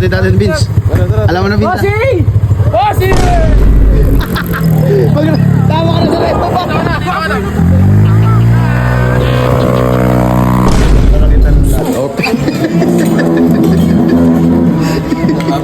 natin natin, Vince. Alam mo na, Vince. Bossy! Bossy! Pag, tama ka na sa resto pa. Open.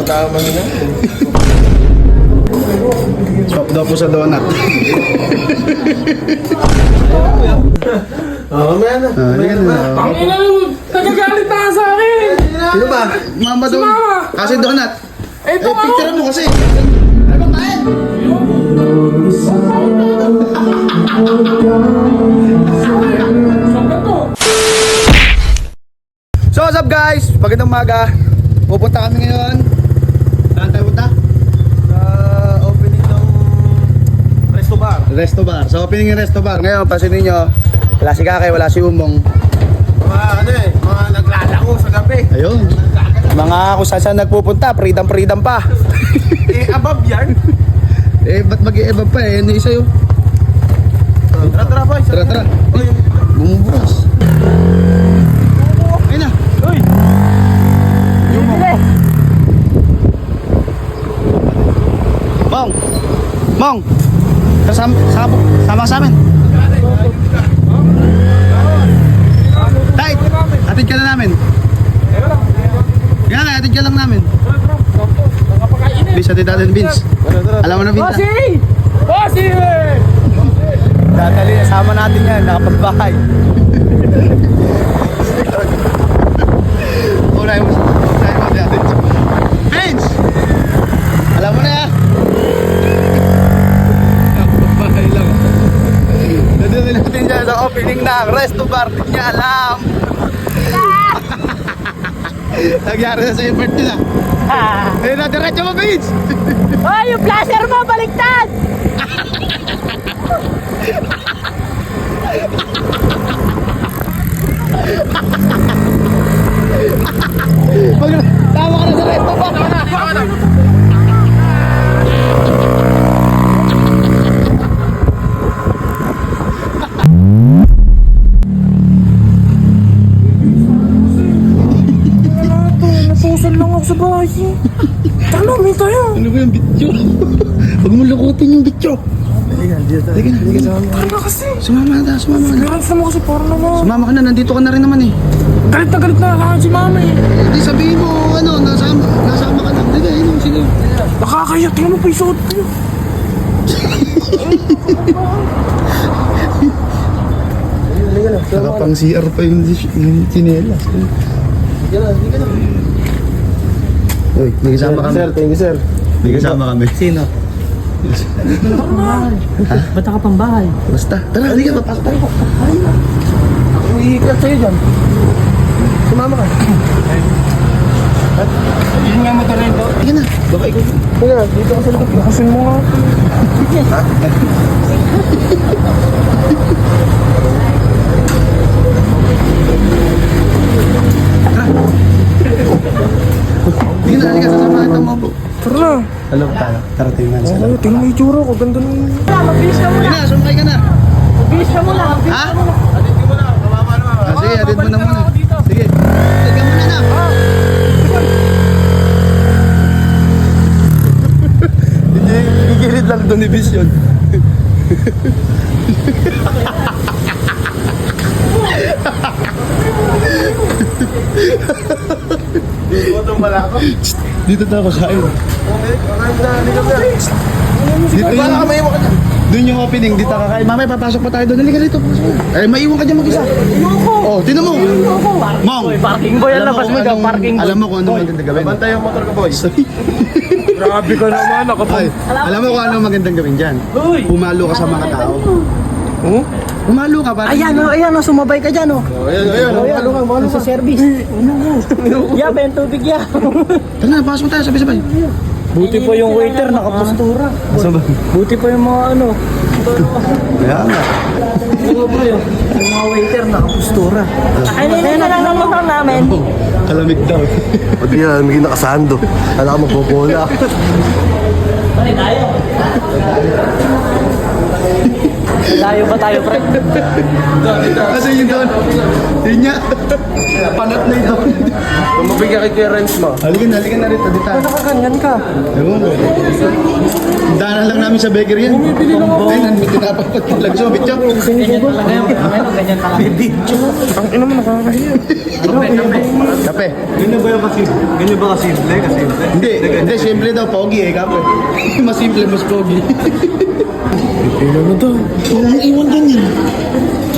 Tama na. Swap daw po sa donut. Oo, may ano. Ah, May yan ano ba? na. Ang ina mo! Nagagalit na sa akin! Sino ba? Mama daw. Mama. Kasi donut. Eh, Eh, picture mo kasi. Saan to? So what's up guys? Magandang umaga. Pupunta kami ngayon. Saan tayo punta? Sa opening ng Resto Bar. Resto bar. Sa opening ng resto bar. Ngayon, pasinin nyo. Wala si Kakay, wala si Umong. Mga ano eh, mga naglalako sa gabi. Ayun. Mga kung saan saan nagpupunta, freedom freedom pa. eh, above yan. eh, ba't mag-i-eba pa eh? Ano isa yun? Tara, tara boys. Tara, tara. Uy, Bumubukas. Ayun na. uy. Mong! Mong! Kasama, sama, sama sa amin. Tay, atid ka na namin. Yan, atid ka lang namin. Bis, atid natin, Vince. Alam mo na, Vince. ah. Bossy! Bossy! Dadali, sama natin yan, nakapagbahay. Una yung tayo mo natin. Vince! Alam mo na yan. Nakapagbahay lang. Dadali natin dyan sa opening ng resto bar. Di niya alam. Nagyari na sa effort nila. Eh, na diretso mo, Vince! Hoy, yung flasher mo, baliktad! Pag, tama ka na sa resto bar. Napusan lang ako sa bahay. Tama, may tayo. Ano ba yung bityo? Huwag mo lukutin yung bityo. Na, halika sa Ano kasi? Sumama na, sumama ka na. Sa mo kasi parang naman. Sumama ka na, nandito ka na rin naman eh. Galit na galit na sa akin si mama eh. Hindi sabihin mo, ano, nasama, nasama ka na. Hindi, ayun, sige. Nakakaya, tingnan mo pa yung suot ko. Nakapang CR pa yung, chinelas. Uy, may kasama kami. Sir, thank you sir. May kasama kami. Sino? Ba't ka pang bahay? Basta. Tara, halika, papasok tayo. Iikat sa'yo dyan. Sumama ka. Yun nga motor na ito. Halika na. Baka ikaw. Kuya, dito ka sa likod. Lakasin mo nga. Halika na, halika, sasama kita mo po. Tara na. Hello, tayo. Tara, tingnan sa Oo, tingnan mo yung itsura ko. Ganda na, sumakay ka na. Bilis ka muna. Ha? Adit mo na, kamama na. Ah, sige, atid mo na muna. Sige. Atid ka muna na. Hindi, gigilid lang doon ni Vision. Dito mo itong malako. Dito tayo kasain. Okay, kakain na. Halika sir. Dito Ay, bala ka yung, may iwan ka dyan. doon yung opening, dito kakain. Mamaya papasok pa tayo doon. Halika ka. Eh, maiwan ka dyan mag-isa. Oh, tinan mo. Mong. Parking boy, Alam mo labas kung mo dyan, anong- parking boy. Alam mo kung ano magandang gawin. Bantay yung motor ko boys. Grabe ka naman. Ay, alam mo kung ano magandang gawin dyan? Pumalo ka sa mga tao. Hmm? Pumalo ka para Ayan o, ayan o, sumabay ka dyan o. Oh, ayan, ayan. Ano ka, ano Sa service. Ya, ben tubig ya. Tara na, pasok mo tayo, sabay-sabay. Buti pa yung waiter, nakapostura. Buti pa yung mga ano. Kaya nga. Yung mga waiter, nakapostura. Ay, hindi na lang ang motor namin. Kalamig daw. Pag yan, may nakasando. Alam ka magpopola. Pare tayo. Tayo ba tayo, pre? Kasi yun doon. Yun niya. Panat na ito. Tumabig ka kay clearance mo. Halika na, halika na rito. Dito. Nakaganyan ka. Ewan ko. Daanan lang namin sa bakery yan. Ay, nandito tinapapat yung lagi. So, bityak. Ganyan talaga ano, ganyan talaga. Ang ina mo nakakahiya. Kape. Ganyan ba yung kasi? Ganyan ba kasi? Hindi kasi. Hindi, hindi, simple daw, pogi eh, kape. mas simple, mas pogi. Pila na daw. Iwan ganyan.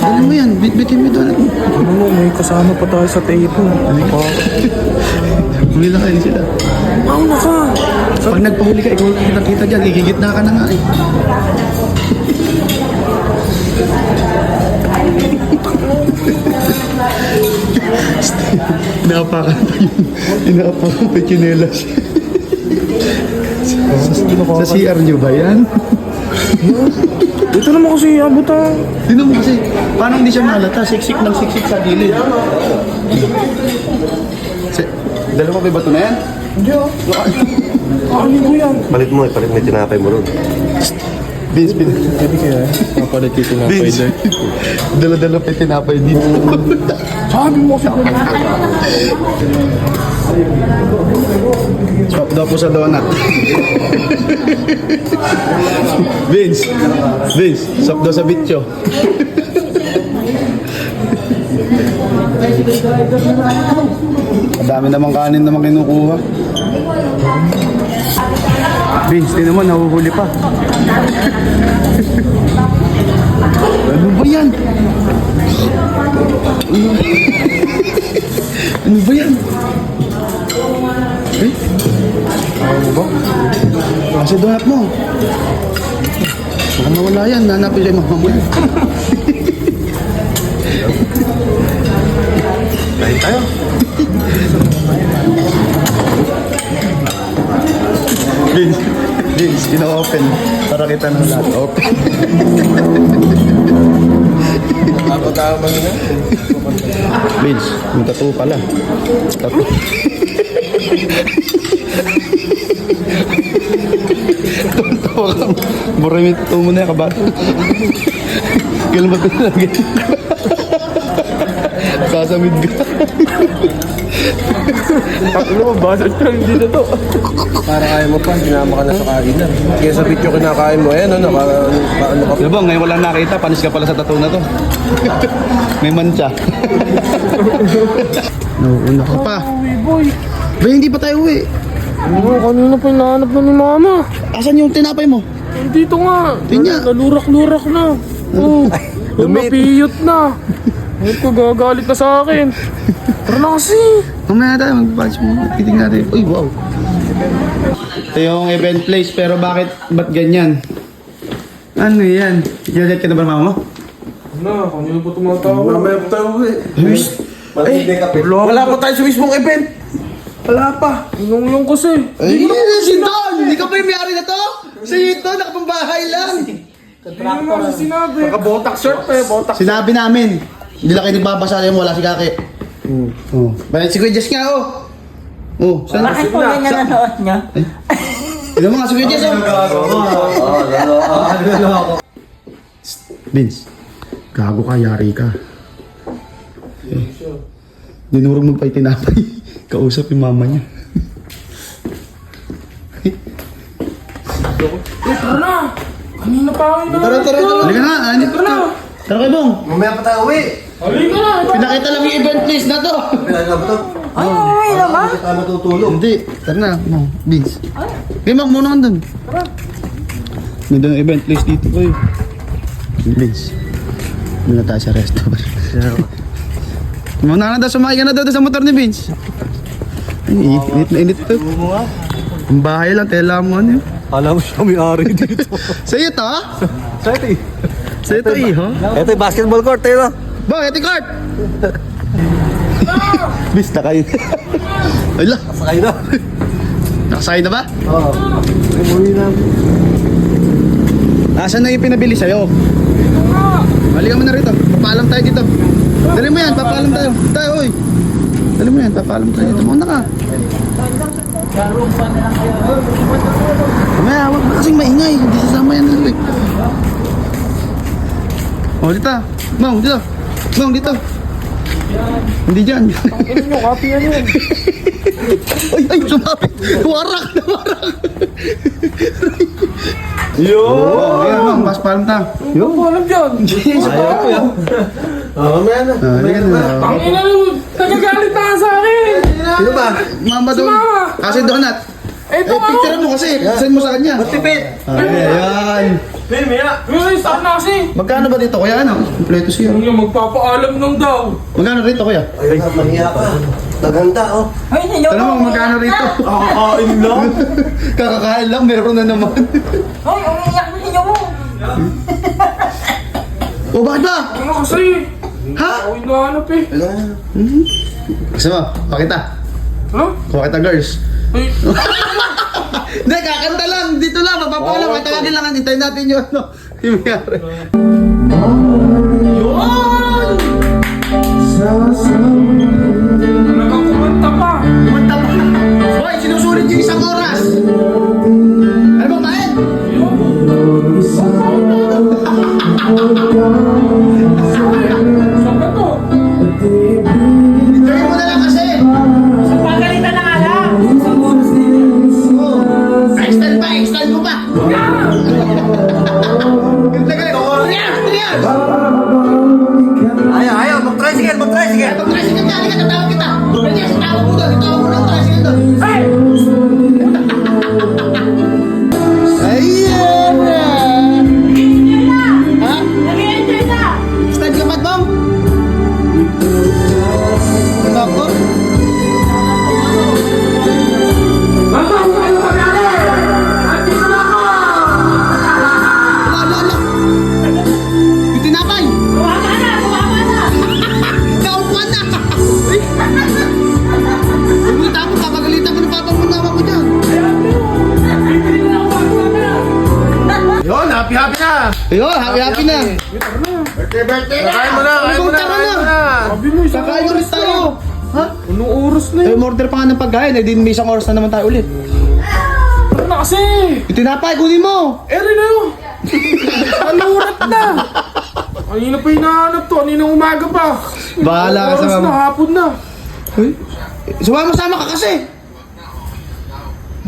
Ano mo yan? Bit-bitin mo doon. Ano mo, may kasama pa tayo sa table. Huli lang kayo sila. Mauna ka. Pag nagpahuli ka, ikaw lang nakita dyan, igigit na ka na nga eh. Inapakan pa yun. Inapakan pa yung chinelas. Sa CR nyo ba yan? Dito naman kasi abot ah. Tingnan mo kasi, paano hindi siya malata? Siksik ng siksik sa gilid. Si, dalawa ba yung bato na yan? Hindi ah. Ano ko yan? Palit mo eh, palit mo yung tinapay mo ron. Vince, Vince. Pwede kaya. Kapalit yung tinapay Vince. Dala-dala pa yung tinapay dito. Sabi mo kasi. Swap daw po sa donut. Vince. Vince, swap daw sa bitcho. Madami namang kanin naman kinukuha. Vince, di naman, nahuhuli pa. ano ba yan? ano ba yan? Kasi donut mo. Baka mawala yan. Nanapin siya yan. Kain tayo. Vince, Vince, ina-open. Para kita ng lahat. Open. Ako tama na. Vince, yung tattoo pala. Tattoo. Tawa ka. Buray mo yung tattoo mo na yan, kabato. Kailan ba ito nalagay? Sasamid ka. Ano mo, basag ka hindi na to. Para kaya mo pa, sinama ka na sa kainan. Kaya sa video kinakain mo, ayan, ano, naka, ano ka. Diba, ngayon wala nakita, panis ka pala sa tattoo na to. May mancha. Nauuna ka pa. Uy, boy. Ba, hindi pa tayo uwi. Ano, kanina pa hinahanap na ni mama. Asan yung tinapay mo? Dito nga. Tinya. Nalurak-lurak na. Oh, lumapiyot na. Ito, gagalit na sa akin. Tara na kasi. Mamaya tayo, mag-batch mo. Titignan natin. Uy, wow. Ito yung event place, pero bakit, ba't ganyan? Ano yan? Gilalit ka na ba ng mama mo? Na, kanina pa tumatawag. Mamaya pa tayo eh. Wala pa tayo sa mismong event. Wala pa. Yung yung kasi. Ay, si Don! Hindi ka pa yung may-ari na to? Si Don, nakapambahay lang. Hindi mo kasi sinabi. Naka-botak shirt pa eh, botak. Sinabi namin, hindi lang kayo nagbabasa yung wala si Kake. Oh. Bakit si Kuya Jess nga, oh. Oh, saan? Bakit po yan nanonood niya? Mo nga si Kuya Jess, oh. Vince, gago ka, yari ka. Eh, dinurog mo pa yung tinapay. Kausap yung mama niya. Tara na. Kanina pa ako ina. Tara, tara, tara. Halika na, anip ka na. Tara kayo, Bong. Mamaya pa tayo uwi. Halika na. Pinakita lang yung event place na to. Pinagla ba to? Ay, ay, naman. Hindi tayo matutulog. Hindi, tara na, Bong. Vince. Kaya Bong, muna ka dun. May doon event place dito ko Vince. Muna tayo sa restaurant. Muna na daw, sumakay ka na daw sa motor ni Vince. Ay, init na init to. Ang bahay lang, tela mo ano yun. Alam mo siya may ari dito. Sa iyo to, ha? Sa ito eh. Sa iyo to, iho. Ito yung basketball court, eh no? Bong, ito yung cart! Bis, nakain. Ala, Sakay na. nakasakay na ba? Oo. Umuwi na. Asan na yung pinabili sa'yo? Halika mo na rito. Papaalam tayo dito. Dali mo yan, papaalam tayo. Tayo, oy. Dali mo yan, papaalam tayo dito. Muna ka. Mamaya, huwag mo kasing maingay. Hindi sasama yan. Dali. Oh, dito. Mang, dito. Mang, dito. Hindi dyan. Ano nyo, copy yan yun. ay, ay, sumapit. Warak na warak. Yo! Oh, ayan, mang, mas palm ta. Yo! Ano alam dyan? Ayaw ko yan. Ah, mamaya na. Ah, ayan na. Ang Sino ba? Mama doon. Mama. Kasi donut. Eh, ito Eh, picture mo kasi. Send mo sa kanya. Tipid. Ayan. May, maya! May, saan na kasi? Magkano ba dito kuya? Ano? Kompleto siya. Yung magpapaalam nung daw. Magkano rito kuya? Ay, mahiya ka. Naganda, oh. Ay, ninyo Alam mo magkano rito? Kakakain lang. Kakakain lang, meron na naman. Ay, umiiyak na ninyo mo. o bakit ba? Ano kasi? Ha? Ako hinahanap eh. Gusto mo? Pakita. Ha? Pakita girls. Ay, Hindi, kakanta lang. Dito lang. Mapapaalam. Oo, Patawagin lang. Hintayin natin yung ano. Yung mayari. Extend ko pa. Ganda ka. Tingnan, tingnan. Ayaw, ayaw. Mag-tricycle, mag-tricycle. Pag-tricycle ka, halika, tatawag kita. Pwede, tawag mo doon. Tawag mo ng tricycle isang Kakain oras ulit tayo. Ha? Anong oras na Eh, yun? order pa nga ng pagkain. Eh, din may isang oras na naman tayo ulit. Tara na kasi! Yung tinapay, kunin mo. Eh, rin na yun! Nalurat na! Kanina pa hinahanap to, kanina umaga pa. Bahala ka sa Oras na, mama. hapon na. Uy. Sumama-sama ka kasi.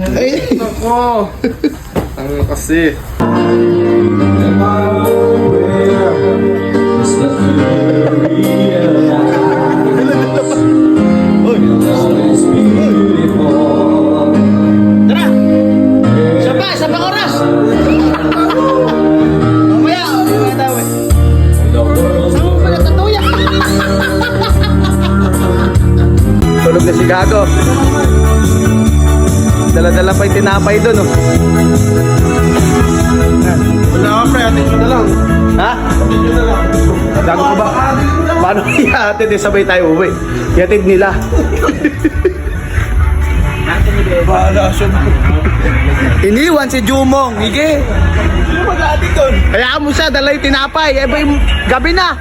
Ay. Ako. Ang kasi. Tulog na si Gago. Dala-dala pa yung tinapay doon, oh. Wala ka pre, atin na lang. Ha? Gago ko ba? Paano ihatid eh, sabay tayo uwi? Ihatid nila. Bahala siya. Iniwan si Jumong, Ige. Ano mag-atin doon? Kaya mo siya, dala yung tinapay. Eh, gabi na.